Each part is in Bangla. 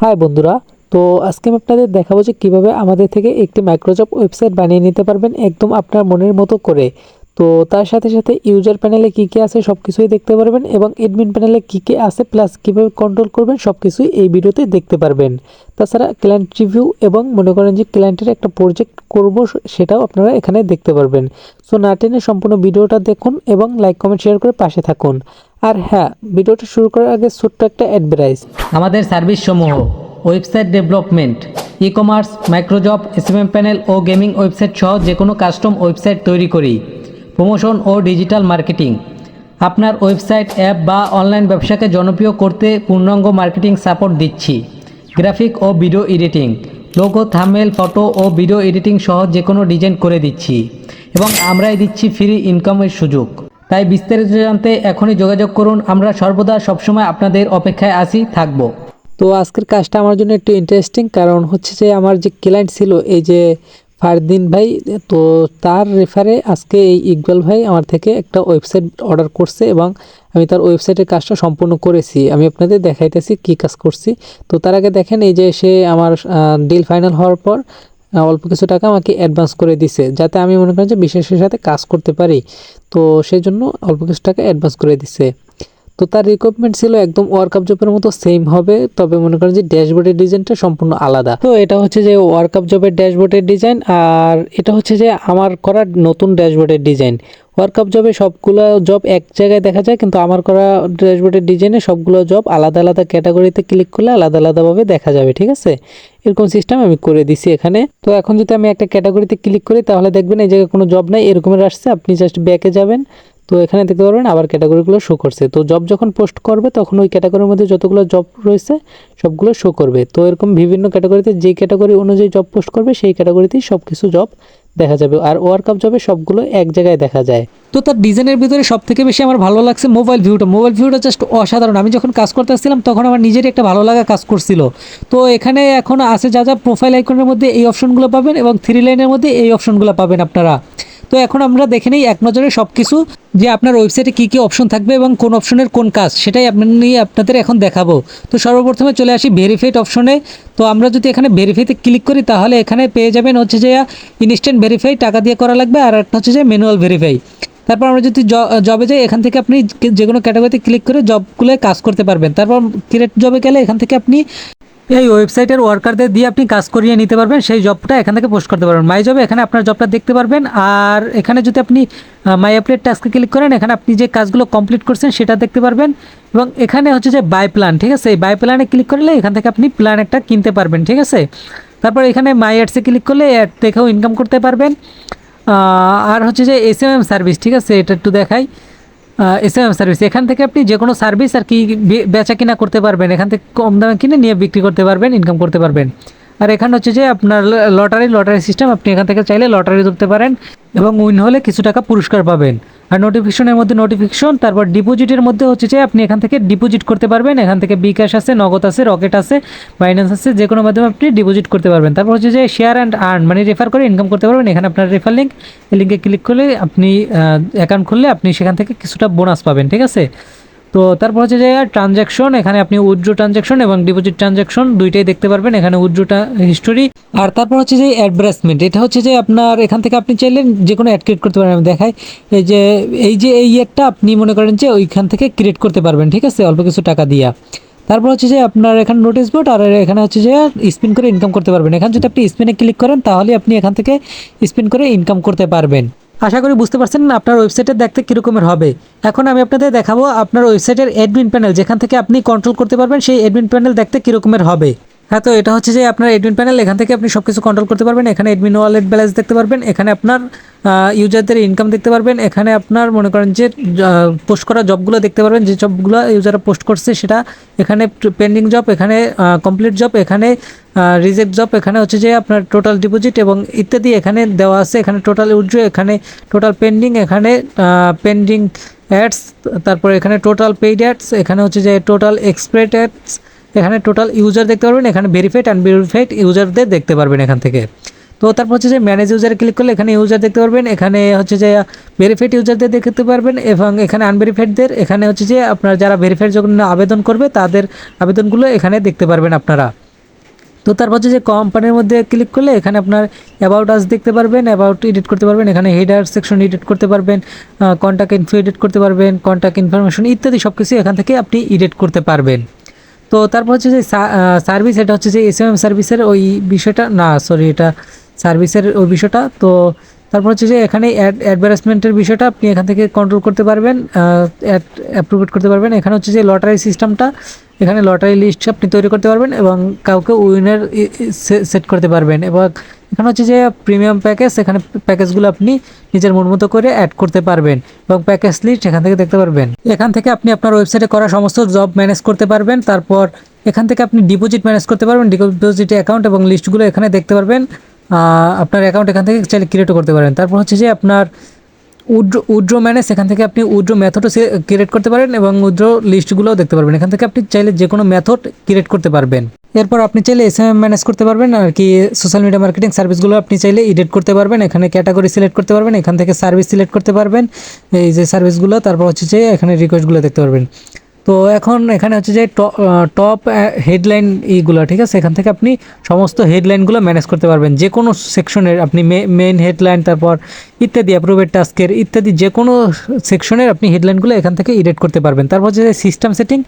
হাই বন্ধুরা, তো আজকে আমি আপনাদের দেখাবো যে কীভাবে আমাদের থেকে একটি মাইক্রোজব ওয়েবসাইট বানিয়ে নিতে পারবেন একদম আপনার মনের মতো করে। তো তার সাথে সাথে ইউজার প্যানেলে কী কী আছে সব কিছুই দেখতে পারবেন এবং এডমিন প্যানেলে কী কী আছে প্লাস কীভাবে কন্ট্রোল করবেন সব কিছুই এই ভিডিওতে দেখতে পারবেন। তাছাড়া ক্লায়েন্ট রিভিউ এবং মনে করেন যে ক্লায়েন্টের একটা প্রজেক্ট করব সেটাও আপনারা এখানে দেখতে পারবেন। সো না টেনে সম্পূর্ণ ভিডিওটা দেখুন এবং লাইক কমেন্ট শেয়ার করে পাশে থাকুন। আর হ্যাঁ ভিডিওটা শুরু করার আগে ছোট্ট একটা অ্যাডভার্টাইজ আমাদের সার্ভিস সমূহ website development e commerce microjob SMM panel ও গেমিং ওয়েবসাইট সহ যে কোনো কাস্টম ওয়েবসাইট তৈরি করি। প্রমোশন ও ডিজিটাল মার্কেটিং। আপনার ওয়েবসাইট, অ্যাপ বা অনলাইন ব্যবসাকে জনপ্রিয় করতে পূর্ণাঙ্গ মার্কেটিং সাপোর্ট দিচ্ছি। গ্রাফিক ও video editing, logo Thamel photo ও ভিডিও এডিটিং সহ যে কোনো ডিজাইন করে দিচ্ছি এবং আমরাই দিচ্ছি ফ্রি ইনকামের সুযোগ। তাই বিস্তারিত জানতে এখনই যোগাযোগ করুন। আমরা সর্বদা সবসময় আপনাদের অপেক্ষায় আসি থাকব। তো আজকের কাজটা আমার জন্য একটু ইন্টারেস্টিং কারণ হচ্ছে যে আমার যে ক্লায়েন্ট ছিল, এই যে ফারদিন ভাই, তো তার রেফারে আজকে এই ইকবাল ভাই আমার থেকে একটা ওয়েবসাইট অর্ডার করছে এবং আমি তার ওয়েবসাইটের কাজটা সম্পূর্ণ করেছি। আমি আপনাদের দেখাইতেছি কি কাজ করছি। তো তার আগে দেখেন, এই যে সে আমার ডিল ফাইনাল হওয়ার পর অল্প কিছু টাকা আমাকে অ্যাডভান্স করে দিছে, যাতে আমি মনে করেন যে বিশেষের সাথে কাজ করতে পারি। তো সেই জন্য অল্প কিছু টাকা অ্যাডভান্স করে দিছে। তো তার রিকোয়ারমেন্ট ছিল একদম ওয়ার্কআপ জবের মতো সেম হবে, তবে মনে করেন যে ড্যাশবোর্ডের ডিজাইনটা সম্পূর্ণ আলাদা। তো এটা হচ্ছে যে ওয়ার্কআপ জবের ড্যাশবোর্ডের ডিজাইন আর এটা হচ্ছে যে আমার করা নতুন ড্যাশবোর্ডের ডিজাইন ওয়ার্কআপ জবে সবগুলো জব এক জায়গায় দেখা যায়, কিন্তু আমার করা ড্যাশবোর্ডের ডিজাইনে সবগুলো জব আলাদা আলাদা ক্যাটাগরিতে ক্লিক করলে আলাদা আলাদাভাবে দেখা যাবে, ঠিক আছে? এরকম সিস্টেম আমি করে দিছি এখানে। তো এখন যদি আমি একটা ক্যাটাগরিতে ক্লিক করি, তাহলে দেখবেন এই জায়গায় কোনো জব নাই, এরকমের আসছে, আপনি জাস্ট ব্যাকে যাবেন। তো এখানে দেখতে পারবেন আবার ক্যাটাগরিগুলো শো করছে। তো জব যখন পোস্ট করবে, তখন ওই ক্যাটাগরির মধ্যে যতগুলো জব রয়েছে, সবগুলো শো করবে। তো এরকম বিভিন্ন ক্যাটাগরিতে যে ক্যাটাগরি অনুযায়ী জব পোস্ট করবে, সেই ক্যাটাগরিতেই সব কিছু জব দেখা যাবে। আর ওয়ার্কআপ জবে সবগুলো এক জায়গায় দেখা যায়। তো তার ডিজাইনের ভিতরে সব থেকে বেশি আমার ভালো লাগছে মোবাইল ভিউটা মোবাইল ভিউটা জাস্ট অসাধারণ। আমি যখন কাজ করতে আসছিলাম, তখন আমার নিজেরই একটা ভালো লাগা কাজ করছিল। তো এখানে এখন আছে যা যা প্রোফাইল আইকনের মধ্যে এই অপশনগুলো পাবেন এবং থ্রি লাইনের মধ্যে এই অপশনগুলো পাবেন আপনারা। তো এখন আমরা দেখে নিই এক নজরে সব কিছু যে আপনার ওয়েবসাইটে কী কী অপশন থাকবে এবং কোন অপশনের কোন কাজ, সেটাই আপনার নিয়ে আপনাদের এখন দেখাবো। তো সর্বপ্রথমে চলে আসি ভেরিফাইড অপশনে তো আমরা যদি এখানে ভেরিফাইতে ক্লিক করি, তাহলে এখানে পেয়ে যাবেন হচ্ছে যে ইনস্ট্যান্ট ভেরিফাই টাকা দিয়ে করা লাগবে, আর একটা হচ্ছে যে ম্যানুয়াল ভেরিফাই তারপর আমরা যদি জবে যাই, এখান থেকে আপনি যে কোনো ক্যাটাগরিতে ক্লিক করে জবগুলো কাজ করতে পারবেন। তারপর ক্রিয়েট জবে গেলে এখান থেকে আপনি এই ওয়েবসাইটের ওয়ার্কারদের দিয়ে আপনি কাজ করিয়ে নিতে পারবেন, সেই জবটা এখান থেকে পোস্ট করতে পারবেন। মাই জবে এখানে আপনার জবটা দেখতে পারবেন, আর এখানে যদি আপনি মাই অ্যাপ্লেট টাস্কে ক্লিক করেন, এখানে আপনি যে কাজগুলো কমপ্লিট করছেন সেটা দেখতে পারবেন। এবং এখানে হচ্ছে যে বাই প্ল্যান ঠিক আছে? এই বাই প্ল্যানে ক্লিক করলে এখান থেকে আপনি প্ল্যান একটা কিনতে পারবেন, ঠিক আছে? তারপর এখানে মাই অ্যাডসে ক্লিক করলে অ্যাড দেখেও ইনকাম করতে পারবেন। আর হচ্ছে যে এস এম এম সার্ভিস ঠিক আছে? এটা একটু দেখাই। এস এম এম সার্ভিস এখান থেকে আপনি যে কোনো সার্ভিস আর কি বেচা কিনা করতে পারবেন। এখান থেকে কম দামে কিনে নিয়ে বিক্রি করতে পারবেন ইনকাম করতে পারবেন। আর এখানে হচ্ছে যে আপনার লটারি লটারি সিস্টেম আপনি এখান থেকে চাইলে লটারি ধরতে পারেন এবং উইন হলে কিছু টাকা পুরস্কার পাবেন। আর নোটিফিকেশনের মধ্যে নোটিফিকেশন তারপর ডিপোজিটের মধ্যে হচ্ছে যে আপনি এখান থেকে ডিপোজিট করতে পারবেন। এখান থেকে বিকাশ আছে, নগদ আছে রকেট আছে বাইন্যান্স আছে যে কোনো মাধ্যমে আপনি ডিপোজিট করতে পারবেন। তারপর হচ্ছে যে শেয়ার অ্যান্ড আর্ন মানে রেফার করে ইনকাম করতে পারবেন। এখানে আপনার রেফার লিঙ্ক এই লিঙ্কে ক্লিক করলে আপনি অ্যাকাউন্ট খুললে আপনি সেখান থেকে কিছুটা বোনাস পাবেন, ঠিক আছে? তো তারপর হচ্ছে যে ট্রানজ্যাকশন এখানে আপনি উইথড্র ট্রানজ্যাকশন এবং ডিপোজিট ট্রানজ্যাকশন দুইটাই দেখতে পারবেন, এখানে উইথড্রটা হিস্টোরি আর তারপর হচ্ছে যে অ্যাডভার্টাইজমেন্ট এটা হচ্ছে যে আপনার এখান থেকে আপনি চাইলে যে কোনো অ্যাড ক্রিয়েট করতে পারেন, আমি দেখাই। এই যে এই যে এই অ্যাডটা আপনি মনে করেন যে ওইখান থেকে ক্রিয়েট করতে পারবেন, ঠিক আছে? অল্প কিছু টাকা দিয়া। তারপর হচ্ছে যে আপনার এখানে নোটিশ বোর্ড আর এখানে হচ্ছে যে স্পিন করে ইনকাম করতে পারবেন। এখানে যদি আপনি স্পিনে ক্লিক করেন, তাহলে আপনি এখান থেকে স্পিন করে ইনকাম করতে পারবেন। আশা করি বুঝতে পারছেন আপনার ওয়েবসাইটে দেখতে কীরকমের হবে। এখন আমি আপনাদের দেখাবো আপনার ওয়েবসাইটের অ্যাডমিন প্যানেল যেখান থেকে আপনি কন্ট্রোল করতে পারবেন সেই অ্যাডমিন প্যানেল দেখতে কীরকমের হবে। হ্যাঁ তো এটা হচ্ছে যে আপনার এডমিন প্যানেল এখান থেকে আপনি সব কিছু কন্ট্রোল করতে পারবেন। এখানে এডমিন ওয়ালেট ব্যালেন্স দেখতে পারবেন। এখানে আপনার ইউজারদের ইনকাম দেখতে পারবেন। এখানে আপনার মনে করেন যে পোস্ট করা জবগুলো দেখতে পারবেন। যে জবগুলো ইউজাররা পোস্ট করছে, সেটা এখানে পেন্ডিং জব এখানে কমপ্লিট জব এখানে রিজেক্ট জব এখানে হচ্ছে যে আপনার টোটাল ডিপোজিট এবং ইত্যাদি এখানে দেওয়া আছে। এখানে টোটাল উইথড্র এখানে টোটাল পেন্ডিং এখানে পেন্ডিং অ্যাডস তারপর এখানে টোটাল পেইড অ্যাডস এখানে হচ্ছে যে টোটাল এক্সপ্রেট অ্যাডস এখানে টোটাল ইউজার দেখতে পারবেন, এখানে ভেরিফাইড অ্যান্ড ভেরিফাইড ইউজারদের দেখতে পারবেন এখান থেকে। তো তারপর হচ্ছে যে ম্যানেজ ইউজারে ক্লিক করলে এখানে ইউজার দেখতে পারবেন, এখানে হচ্ছে যে ভেরিফাইড ইউজারদের দেখতে পারবেন এবং এখানে আনভেরিফাইডদের এখানে হচ্ছে যে আপনার যারা ভেরিফাইড যখন আবেদন করবে, তাদের আবেদনগুলো এখানে দেখতে পারবেন আপনারা। তো তারপর হচ্ছে যে কোম্পানির মধ্যে ক্লিক করলে এখানে আপনার অ্যাবাউট আস দেখতে পারবেন অ্যাবাউট এডিট করতে পারবেন, এখানে হেডার সেকশন এডিট করতে পারবেন কন্ট্যাক্ট ইনফো এডিট করতে পারবেন কন্ট্যাক্ট ইনফরমেশন ইত্যাদি সব কিছু এখান থেকে আপনি এডিট করতে পারবেন। তো তারপর হচ্ছে যে সার্ভিস এটা হচ্ছে যে এস এম এম সার্ভিসের ওই বিষয়টা, না সরি এটা সার্ভিসের ওই বিষয়টা। তো তারপর হচ্ছে যে এখানে অ্যাড অ্যাডভার্টাইজমেন্টের বিষয়টা আপনি এখান থেকে কন্ট্রোল করতে পারবেন অ্যাড অ্যাপ্রুভেট করতে পারবেন। এখানে হচ্ছে যে লটারি সিস্টেমটা এখানে লটারি লিস্ট আপনি তৈরি করতে পারবেন এবং কাউকে উইনার সেট করতে পারবেন। এবং এখানে হচ্ছে যে প্রিমিয়াম প্যাকেজ এখানে প্যাকেজগুলো আপনি নিজের মন মতো করে অ্যাড করতে পারবেন এবং প্যাকেজ লিস্ট এখান থেকে দেখতে পারবেন। এখান থেকে আপনি আপনার ওয়েবসাইটে করা সমস্ত জব ম্যানেজ করতে পারবেন। তারপর এখান থেকে আপনি ডিপোজিট ম্যানেজ করতে পারবেন। ডিপোজিট অ্যাকাউন্ট এবং লিস্টগুলো এখানে দেখতে পারবেন। আপনার অ্যাকাউন্ট এখান থেকে চাইলে ক্রিয়েটও করতে পারবেন তারপর হচ্ছে যে আপনার উড্রো উড্রো ম্যানে সেখান থেকে আপনি উড্রো মেথডও ক্রিয়েট করতে পারেন এবং উড্রো লিস্টগুলোও দেখতে পারবেন। এখান থেকে আপনি চাইলে যে কোনো মেথড ক্রিয়েট করতে পারবেন। এরপর আপনি চাইলে এস এম ম্যানেজ করতে পারবেন আর কি সোশ্যাল মিডিয়া মার্কেটিং সার্ভিসগুলো আপনি চাইলে এডিট করতে পারবেন। এখানে ক্যাটাগরি সিলেক্ট করতে পারবেন, এখান থেকে সার্ভিস সিলেক্ট করতে পারবেন। এই যে সার্ভিসগুলো তারপর হচ্ছে যে এখানে রিকোয়েস্টগুলো দেখতে পারবেন। তো এখন এখানে হচ্ছে যে টপ হেডলাইন এইগুলো, ঠিক আছে? এখান থেকে আপনি সমস্ত হেডলাইনগুলো ম্যানেজ করতে পারবেন। যে কোনো সেকশনের আপনি মেইন হেডলাইন তারপর ইত্যাদি অ্যাপ্রুভেড টাস্কের ইত্যাদি যে কোনো সেকশনের আপনি হেডলাইনগুলো এখান থেকে এডিট করতে পারবেন। তারপর হচ্ছে যে সিস্টেম সেটিং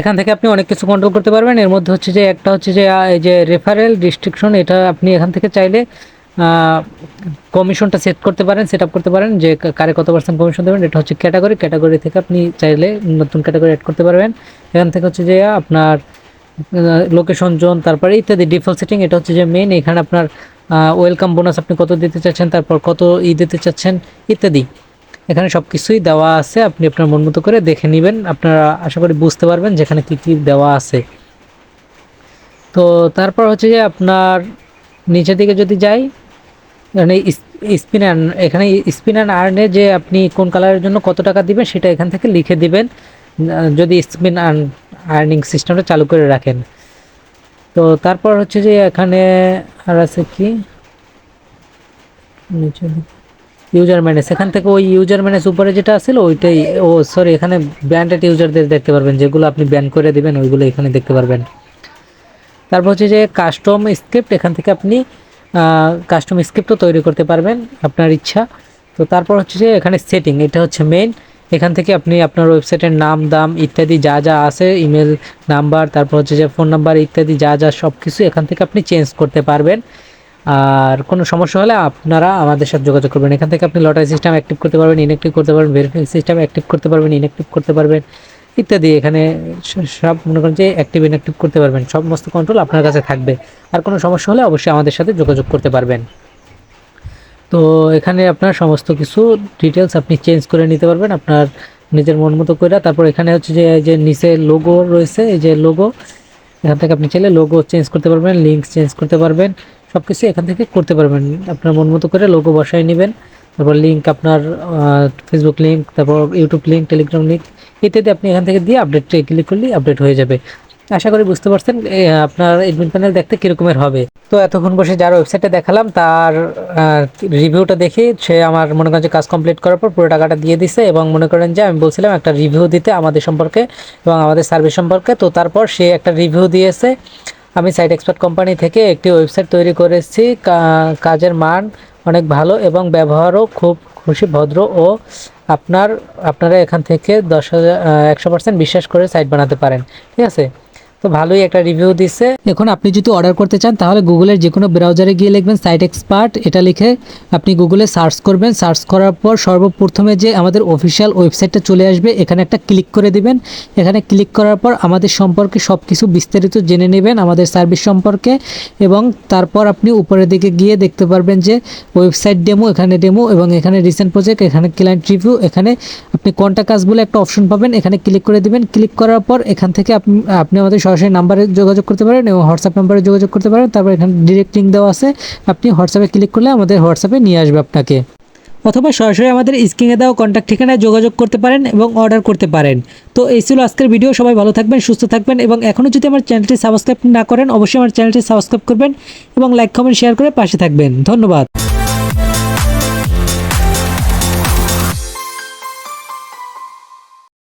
এখান থেকে আপনি অনেক কিছু কন্ট্রোল করতে পারবেন। এর মধ্যে হচ্ছে যে একটা হচ্ছে যে এই যে রেফারেল রিস্ট্রিকশন এটা আপনি এখান থেকে চাইলে কমিশনটা সেট করতে পারেন সেট আপ করতে পারেন, যে কারে কত পার্সেন্ট কমিশন দেবেন, এটা হচ্ছে ক্যাটাগরি ক্যাটাগরি থেকে আপনি চাইলে নতুন ক্যাটাগরি অ্যাড করতে পারবেন। এখান থেকে হচ্ছে যে আপনার লোকেশন জোন তারপরে ইত্যাদি ডিফল্ট সেটিং এটা হচ্ছে যে মেন এখানে আপনার ওয়েলকাম বোনাস আপনি কত দিতে চাচ্ছেন, তারপর কত ই দিতে চাচ্ছেন, ইত্যাদি। এখানে সব কিছুই দেওয়া আছে, আপনি আপনার মন মতো করে দেখে নেবেন। আপনারা আশা করি বুঝতে পারবেন যেখানে কী কী দেওয়া আছে। তো তারপর হচ্ছে যে আপনার নিচের দিকে যদি যাই মানে স্পিন অ্যান্ড এখানে স্পিন অ্যান্ড আর্নে যে আপনি কোন কালারের জন্য কত টাকা দিবেন, সেটা এখান থেকে লিখে দিবেন। যদি স্পিন অ্যান্ড আর্নিং সিস্টেমটা চালু করে রাখেন। তো তারপর হচ্ছে যে এখানে আর আছে কি? দিকে। ইউজার ম্যানেজ এখান থেকে ওই ইউজার ম্যানেজ উপরে যেটা আছিল, ওইটাই, ও সরি এখানে ব্যান্ডেড ইউজারদের দেখতে পারবেন, যেগুলো আপনি ব্যান করে দিবেন, ওইগুলো এখানে দেখতে পারবেন। তারপর হচ্ছে যে কাস্টম স্ক্রিপ্ট এখান থেকে আপনি কাস্টম স্ক্রিপ্টও তৈরি করতে পারবেন আপনার ইচ্ছা। তো তারপর হচ্ছে যে এখানে সেটিং এটা হচ্ছে মেইন এখান থেকে আপনি আপনার ওয়েবসাইটের নাম, দাম ইত্যাদি যা যা আছে ইমেল নাম্বার তারপর হচ্ছে যে ফোন নাম্বার ইত্যাদি যা যা সব কিছু এখান থেকে আপনি চেঞ্জ করতে পারবেন। আর কোনো সমস্যা হলে আপনারা আমাদের সাথে যোগাযোগ করবেন। এখান থেকে আপনি লটারি সিস্টেম অ্যাক্টিভ করতে পারবেন ইনঅ্যাক্টিভ করতে পারবেন ভেরিফাই সিস্টেম অ্যাক্টিভ করতে পারবেন ইনঅ্যাক্টিভ করতে পারবেন। ইত্যাদি, এখানে সব মনে করেন যে অ্যাক্টিভ ইনঅ্যাক্টিভ করতে পারবেন। সমস্ত কন্ট্রোল আপনার কাছে থাকবে। আর কোনো সমস্যা হলে অবশ্যই আমাদের সাথে যোগাযোগ করতে পারবেন। তো এখানে আপনার সমস্ত কিছু ডিটেলস আপনি চেঞ্জ করে নিতে পারবেন আপনার নিজের মন মতো করে তারপর এখানে হচ্ছে যে যে নিচে লোগো রয়েছে, এই যে লোগো এখান থেকে আপনি চাইলে লোগো চেঞ্জ করতে পারবেন লিঙ্ক চেঞ্জ করতে পারবেন সব কিছু এখান থেকে করতে পারবেন। আপনার মন মতো করে লোগো বসায় নেবেন। তারপর লিঙ্ক আপনার ফেসবুক লিঙ্ক তারপর ইউটিউব লিঙ্ক টেলিগ্রাম লিঙ্ক ইত্যাদি আপনি এখান থেকে দিয়ে আপডেট ক্লিক করলেই আপডেট হয়ে যাবে। আশা করি বুঝতে পারছেন আপনার এডমিন প্যানেল দেখতে কীরকমের হবে। তো এতক্ষণ বসে যার ওয়েবসাইটে দেখালাম, তার রিভিউটা দেখে সে আমার মনে করেন যে কাজ কমপ্লিট করার পর পুরো টাকাটা দিয়ে দিছে এবং মনে করেন যে আমি বলছিলাম একটা রিভিউ দিতে আমাদের সম্পর্কে এবং আমাদের সার্ভিস সম্পর্কে। তো তারপর সে একটা রিভিউ দিয়েছে। আমি সাইট এক্সপার্ট কোম্পানি থেকে একটি ওয়েবসাইট তৈরি করেছি কাজের মান অনেক ভালো এবং ব্যবহারও খুব খুশি, ভদ্র ও আপনার, আপনারা এখান থেকে দশ হাজার একশো পার্সেন্ট বিশ্বাস করে সাইট বানাতে পারেন। ঠিক আছে? তো ভালোই একটা রিভিউ দিছে। এখন আপনি যদি অর্ডার করতে চান, তাহলে গুগলের যে কোনো ব্রাউজারে গিয়ে লিখবেন সাইট এক্সপার্ট এটা লিখে আপনি গুগলে সার্চ করবেন। সার্চ করার পর সর্বপ্রথমে যে আমাদের অফিসিয়াল ওয়েবসাইটটা চলে আসবে, এখানে একটা ক্লিক করে দিবেন। এখানে ক্লিক করার পর আমাদের সম্পর্কে সব কিছু বিস্তারিত জেনে নেবেন আমাদের সার্ভিস সম্পর্কে এবং তারপর আপনি উপরের দিকে গিয়ে দেখতে পারবেন যে ওয়েবসাইট ডেমো এখানে ডেমো এবং এখানে রিসেন্ট প্রজেক্ট এখানে ক্লায়েন্ট রিভিউ এখানে আপনি কোনটা কাজ বলে একটা অপশন পাবেন। এখানে ক্লিক করে দিবেন। ক্লিক করার পর এখান থেকে আপনি আপনি আমাদের সরাসরি নাম্বারে যোগাযোগ করতে পারেন এবং হোয়াটসঅ্যাপ নাম্বারে যোগাযোগ করতে পারেন। তারপর এখানে ডিরেক্ট লিঙ্ক দেওয়া আছে। আপনি হোয়াটসঅ্যাপে ক্লিক করলে আমাদের হোয়াটসঅ্যাপে নিয়ে আসবে আপনাকে। অথবা সরাসরি আমাদের স্ক্রিনে দেওয়া কন্ট্যাক্ট ঠিকানায় যোগাযোগ করতে পারেন এবং অর্ডার করতে পারেন। তো এই ছিল আজকের ভিডিও সবাই ভালো থাকবেন, সুস্থ থাকবেন এবং এখনও যদি আমার চ্যানেলটি সাবস্ক্রাইব না করেন, অবশ্যই আমার চ্যানেলটি সাবস্ক্রাইব করবেন এবং লাইক কমেন্ট শেয়ার করে পাশে থাকবেন। ধন্যবাদ।